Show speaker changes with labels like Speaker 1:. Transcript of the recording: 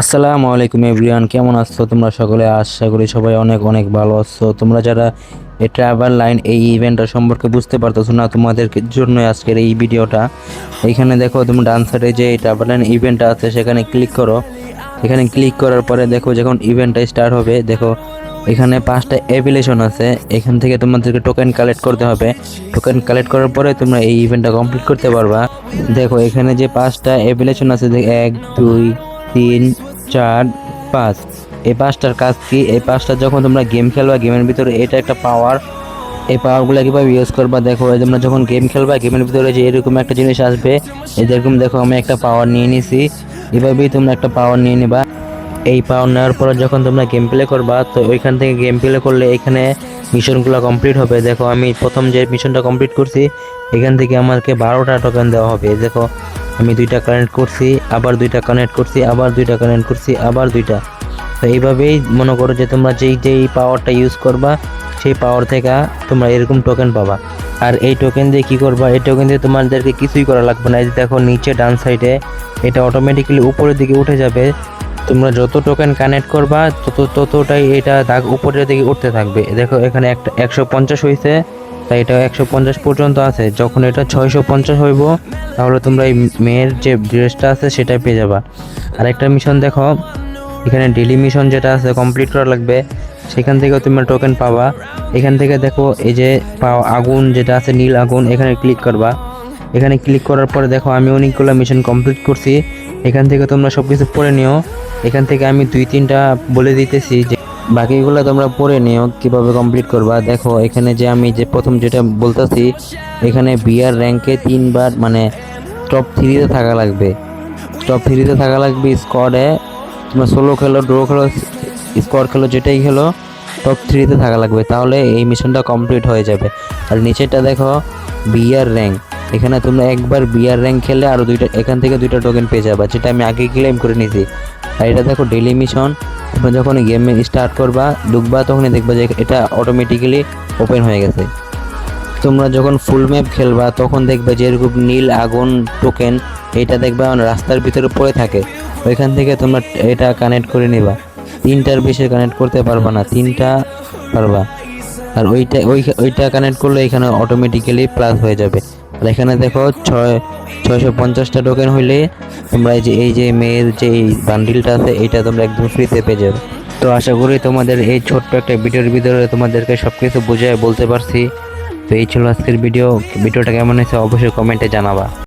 Speaker 1: আসসালামু আলাইকুম এভরিওয়ান, কেমন আছো তোমরা সকলে? আশা করি সবাই অনেক অনেক ভালো আছো। তোমরা যারা এই ট্রাভেল লাইন এই ইভেন্টটা সম্পর্কে বুঝতে পারতেছো না, তোমাদের জন্য আজকের এই ভিডিওটা এখানে দেখো, তুমি ডান সাইডে যে ট্রাভেল লাইন ইভেন্টটা আছে, সেখানে ক্লিক করো। এখানে ক্লিক করার পরে দেখো, যখন ইভেন্টটা স্টার্ট হবে, দেখো, এখানে পাঁচটা অ্যাপ্লিকেশন আছে। এখান থেকে তোমাদেরকে টোকেন কালেক্ট করতে হবে। টোকেন কালেক্ট করার পরে তোমরা এই ইভেন্টটা কমপ্লিট করতে পারবা। দেখো, এখানে যে পাঁচটা অ্যাপ্লিকেশন আছে এক, দুই, তিন চার, পাঁচ। এই পাঁচটার কাজ কি? এই পাঁচটা যখন তোমরা গেম খেলবা গেমের ভিতরে এটা একটা পাওয়ার এই পাওয়ারগুলো কীভাবে ইউজ করবা? দেখো, এই তোমরা যখন গেম খেলবা গেমের ভিতরে যে এরকম একটা জিনিস আসবে এরকম দেখো, আমি একটা পাওয়ার নিয়ে নিছি। এভাবেই তোমরা একটা পাওয়ার নিয়ে নিবা। এই পাওয়ার নেওয়ার পর যখন তোমরা গেম প্লে করবা, তো ওইখান থেকে গেম প্লে করলে এখানে মিশনগুলো কমপ্লিট হবে। দেখো, আমি প্রথম যে মিশনটা কমপ্লিট করছি, এখান থেকে আমাকে বারোটা টোকেন দেওয়া হবে। দেখো আমি দুইটা কানেক্ট করছি, আবার দুইটা কানেক্ট করছি, আবার দুইটা কানেক্ট করছি, আবার দুইটা। তো এইভাবেই মনে করো যে তোমরা যেই যেই পাওয়ারটা ইউজ করবা, সেই পাওয়ার থেকে তোমরা এরকম টোকেন পাবা। আর এই টোকেন দিয়ে কী করবা? এই টোকেন দিয়ে তোমাদেরকে কিছুই করা লাগবে না। এই যে দেখো নিচে ডান সাইডে এটা অটোমেটিক্যালি উপরের দিকে উঠে যাবে। তোমরা যত টোকেন কানেক্ট করবা, তত, ততটাই এটা দাগ উপরের দিকে উঠতে থাকবে। দেখো এখানে একটা একশো পঞ্চাশ হয়েছে তাই এটা একশো পঞ্চাশ পর্যন্ত আছে। যখন এটা ছয়শো পঞ্চাশ হইব, তাহলে তোমরা এই মেয়ের যে ড্রেসটা আছে সেটা পেয়ে যাবা। আর একটা মিশন দেখো, এখানে ডেলি মিশন যেটা আছে কমপ্লিট করা লাগবে। সেখান থেকে তোমরা টোকেন পাবা। এখান থেকে দেখো, এই যে পাও- আগুন যেটা আছে, নীল আগুন, এখানে ক্লিক করবা। এখানে ক্লিক করার পরে দেখো, আমি অনেকগুলো মিশন কমপ্লিট করছি। এখান থেকে তোমরা সব কিছু পড়ে নিও। এখান থেকে আমি দুই তিনটা বলে দিতেছি যে বাকিগুলো তোমরা পড়ে নিও, কীভাবে কমপ্লিট করবা। দেখো, এখানে যে আমি যে প্রথম যেটা বলতেছি, এখানে বিয়ার র্যাঙ্কে তিনবার মানে টপ থ্রিতে থাকা লাগবে। টপ থ্রিতে থাকা লাগবে স্কোয়াডে তোমরা সোলো খেলো ড্র খেলো স্কোয়াড খেলো, যেটাই খেলো টপ থ্রিতে থাকা লাগবে। তাহলে এই মিশনটা কমপ্লিট হয়ে যাবে। আর নিচেরটা দেখো বিয়ার র্যাঙ্ক এখানে তোমরা একবার বিয়ার র্যাঙ্ক খেলে আরও দুইটা, এখান থেকে দুইটা টোকেন পেয়ে যাবে, যেটা আমি আগে ক্লেম করে নিয়েছি। আর এটা দেখো ডেলি মিশন তোমরা যখন গেমে স্টার্ট করবা, ঢুকবা, তখনই দেখবা যে এটা অটোমেটিক্যালি ওপেন হয়ে গেছে। তোমরা যখন ফুল ম্যাপ খেলবা, তখন দেখবে যে এরকম নীল আগুন টোকেন এটা দেখবা মানে রাস্তার ভিতরে পড়ে থাকে। ওইখান থেকে তোমরা এটা কানেক্ট করে নিবা। তিনটার বেশি কানেক্ট করতে পারবা না, তিনটা পারবা। আর ওইটা, ওই, ওইটা কানেক্ট করলে এখানে অটোমেটিক্যালি প্লাস হয়ে যাবে। আর এখানে দেখো ছয়, ছয়শো পঞ্চাশটা টোকেন হইলে তোমরা এই যে এই যে মেয়ের যে এই বান্ডিলটা আছে এটা তোমরা একদম ফ্রিতে পেয়ে যাবে। তো আশা করি তোমাদের এই ছোট্ট একটা ভিডিওর ভিতরে তোমাদেরকে সব কিছু বুঝিয়ে বলতে পারছি। তো এই ছিল আজকের ভিডিও ভিডিওটা কেমন হয়েছে অবশ্যই কমেন্টে জানাবা।